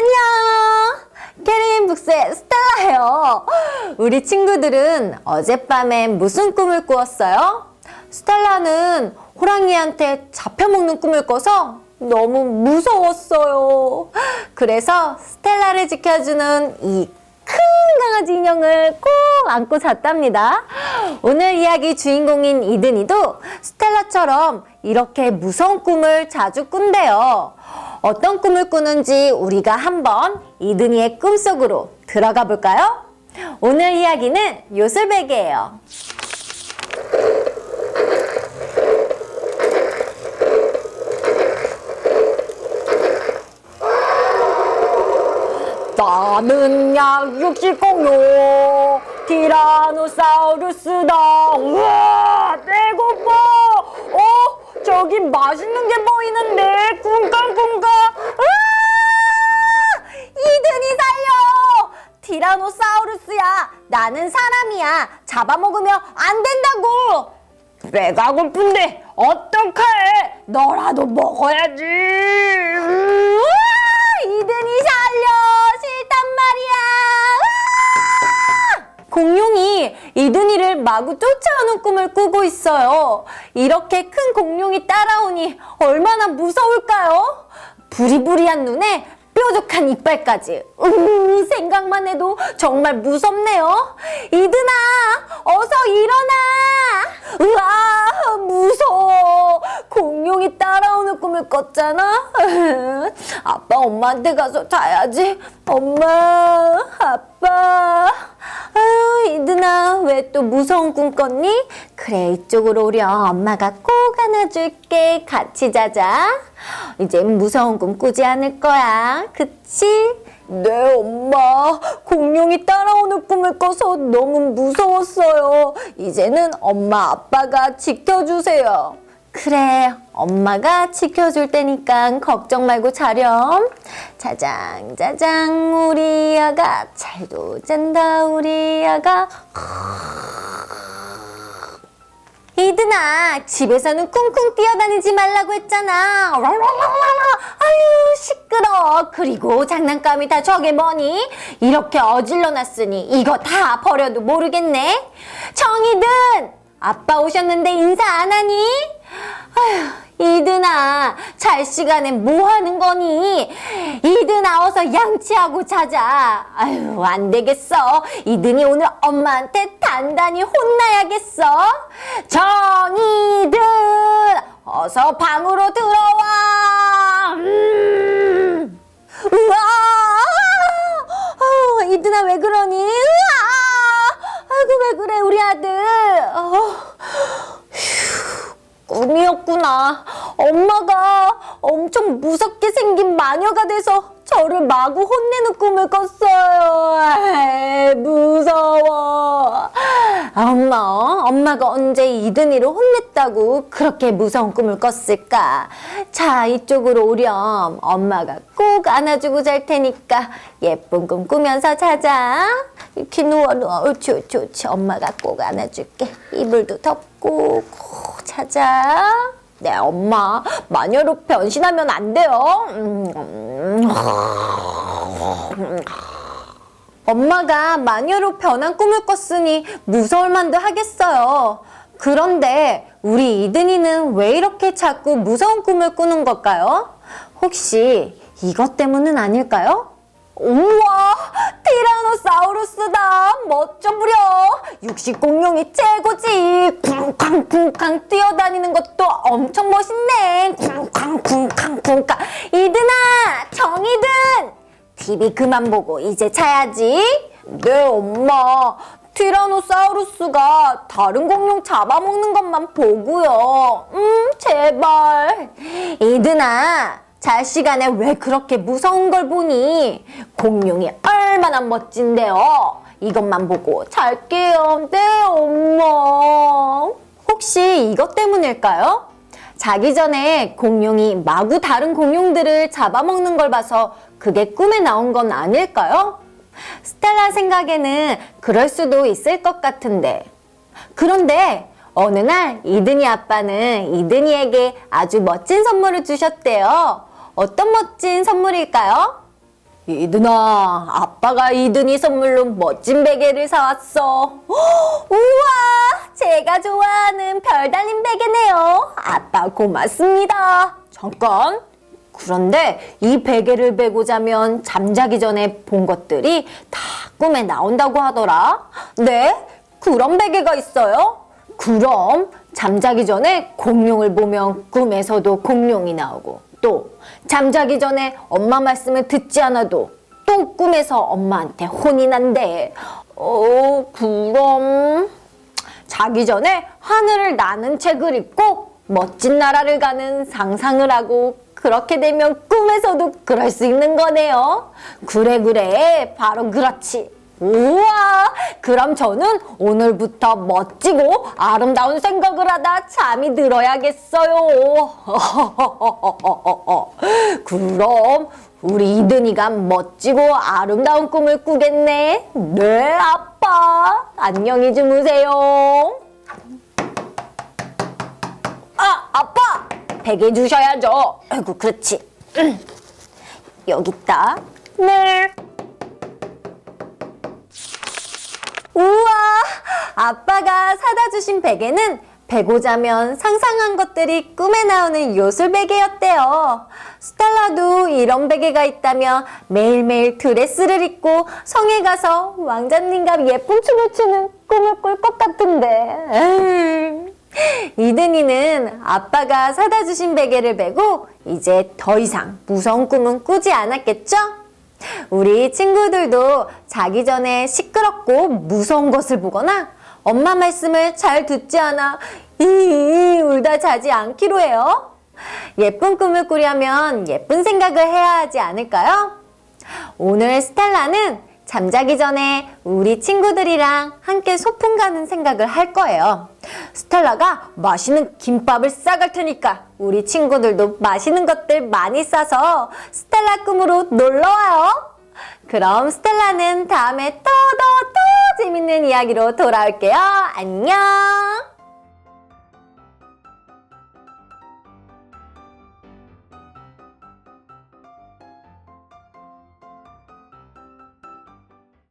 안녕! 캐리인북스의 스텔라예요. 우리 친구들은 어젯밤에 무슨 꿈을 꾸었어요? 스텔라는 호랑이한테 잡혀먹는 꿈을 꿔서 너무 무서웠어요. 그래서 스텔라를 지켜주는 이 큰 강아지 인형을 꼭 안고 잤답니다. 오늘 이야기 주인공인 이든이도 스텔라처럼 이렇게 무서운 꿈을 자주 꾼대요. 어떤 꿈을 꾸는지 우리가 한번 이든이의 꿈속으로 들어가 볼까요? 오늘 이야기는 요술백이에요. 나는 약육식공룡 티라노사우루스다. 우와 배고파. 어 저기 맛있는 게 보이는데? 쿵쾅쿵쾅 티라노사우루스야. 나는 사람이야. 잡아먹으면 안 된다고. 배가 고픈데 어떡해? 너라도 먹어야지. 이든이 살려. 싫단 말이야! 공룡이 이든이를 마구 쫓아오는 꿈을 꾸고 있어요. 이렇게 큰 공룡이 따라오니 얼마나 무서울까요? 부리부리한 눈에 뾰족한 이빨까지. 으, 생각만 해도 정말 무섭네요. 이든아, 어서 일어나! 으아, 무서워. 공룡이 따라오는 꿈을 꿨잖아. 아빠, 엄마한테 가서 자야지. 엄마, 아빠. 아유, 이든아, 왜 또 무서운 꿈 꿨니? 그래, 이쪽으로 오렴. 엄마가 꼭 안아줄게. 같이 자자. 이젠 무서운 꿈 꾸지 않을 거야. 그치? 네, 엄마. 공룡이 따라오는 꿈을 꿔서 너무 무서웠어요. 이제는 엄마, 아빠가 지켜주세요. 그래, 엄마가 지켜줄 테니까 걱정 말고 자렴. 자장, 자장, 우리 아가. 잘도 잔다, 우리 아가. 이든아, 집에서는 쿵쿵 뛰어다니지 말라고 했잖아. 아유, 시끄러. 그리고 장난감이 다 저게 뭐니? 이렇게 어질러 놨으니 이거 다 버려도 모르겠네. 정이든! 아빠 오셨는데 인사 안 하니? 아휴, 이든아, 잘 시간에 뭐 하는 거니? 이든아, 어서 양치하고 자자. 아유, 안 되겠어. 이든이 오늘 엄마한테 단단히 혼나야겠어. 정이든, 어서 방으로 들어와. 음. 우와! 어, 이든아, 왜 그러니? 으아! 아이고, 왜 그래, 우리 아들. 어. 꿈이었구나. 엄마가 엄청 무섭게 생긴 마녀가 돼서 저를 마구 혼내는 꿈을 꿨어요. 무서워. 엄마, 엄마가 언제 이든이를 혼냈다고 그렇게 무서운 꿈을 꿨을까? 자, 이쪽으로 오렴. 엄마가 꼭 안아주고 잘 테니까 예쁜 꿈 꾸면서 자자. 이렇게 누워 누워. 옳지, 옳지, 옳지. 엄마가 꼭 안아줄게. 이불도 덮고 꼭 자자. 네, 엄마. 마녀로 변신하면 안 돼요. 엄마가 마녀로 변한 꿈을 꿨으니 무서울 만도 하겠어요. 그런데 우리 이든이는 왜 이렇게 자꾸 무서운 꿈을 꾸는 걸까요? 혹시 이것 때문은 아닐까요? 우와! 티라노사우루스다! 멋져 부려! 육식 공룡이 최고지! 쿵쾅쿵쾅 뛰어다니는 것도 엄청 멋있네! 쿵쾅쿵쾅쿵쾅! 이든아! 정이든! TV 그만 보고 이제 자야지. 네, 엄마. 티라노사우루스가 다른 공룡 잡아먹는 것만 보고요. 음, 제발. 이든아, 잘 시간에 왜 그렇게 무서운 걸 보니? 공룡이 얼마나 멋진데요. 이것만 보고 잘게요. 네, 엄마. 혹시 이것 때문일까요? 자기 전에 공룡이 마구 다른 공룡들을 잡아먹는 걸 봐서 그게 꿈에 나온 건 아닐까요? 스텔라 생각에는 그럴 수도 있을 것 같은데. 그런데 어느 날 이든이 아빠는 이든이에게 아주 멋진 선물을 주셨대요. 어떤 멋진 선물일까요? 이든아, 아빠가 이든이 선물로 멋진 베개를 사왔어. 우와, 제가 좋아하는 별 달린 베개네요. 아빠 고맙습니다. 잠깐. 그런데 이 베개를 베고 자면 잠자기 전에 본 것들이 다 꿈에 나온다고 하더라. 네? 그런 베개가 있어요? 그럼 잠자기 전에 공룡을 보면 꿈에서도 공룡이 나오고 또 잠자기 전에 엄마 말씀을 듣지 않아도 또 꿈에서 엄마한테 혼이 난대. 어, 그럼 자기 전에 하늘을 나는 책을 읽고 멋진 나라를 가는 상상을 하고 그렇게 되면 꿈에서도 그럴 수 있는 거네요. 그래 그래 바로 그렇지. 우와 그럼 저는 오늘부터 멋지고 아름다운 생각을 하다 잠이 들어야겠어요. 그럼 우리 이든이가 멋지고 아름다운 꿈을 꾸겠네. 네 아빠 안녕히 주무세요. 아, 아빠! 베개 주셔야죠. 아이고, 그렇지. 음. 여기 있다. 네. 우와! 아빠가 사다 주신 베개는 베고 자면 상상한 것들이 꿈에 나오는 요술 베개였대요. 스텔라도 이런 베개가 있다면 매일매일 드레스를 입고 성에 가서 왕자님과 예쁜 춤을 추는 꿈을 꿀 것 같은데. 이든이는 아빠가 사다 주신 베개를 베고 이제 더 이상 무서운 꿈은 꾸지 않았겠죠? 우리 친구들도 자기 전에 시끄럽고 무서운 것을 보거나 엄마 말씀을 잘 듣지 않아 이 울다 자지 않기로 해요. 예쁜 꿈을 꾸려면 예쁜 생각을 해야 하지 않을까요? 오늘 스텔라는 잠자기 전에 우리 친구들이랑 함께 소풍 가는 생각을 할 거예요. 스텔라가 맛있는 김밥을 싸갈 테니까 우리 친구들도 맛있는 것들 많이 싸서 스텔라 꿈으로 놀러 와요. 그럼 스텔라는 다음에 또더또 재밌는 이야기로 돌아올게요. 안녕!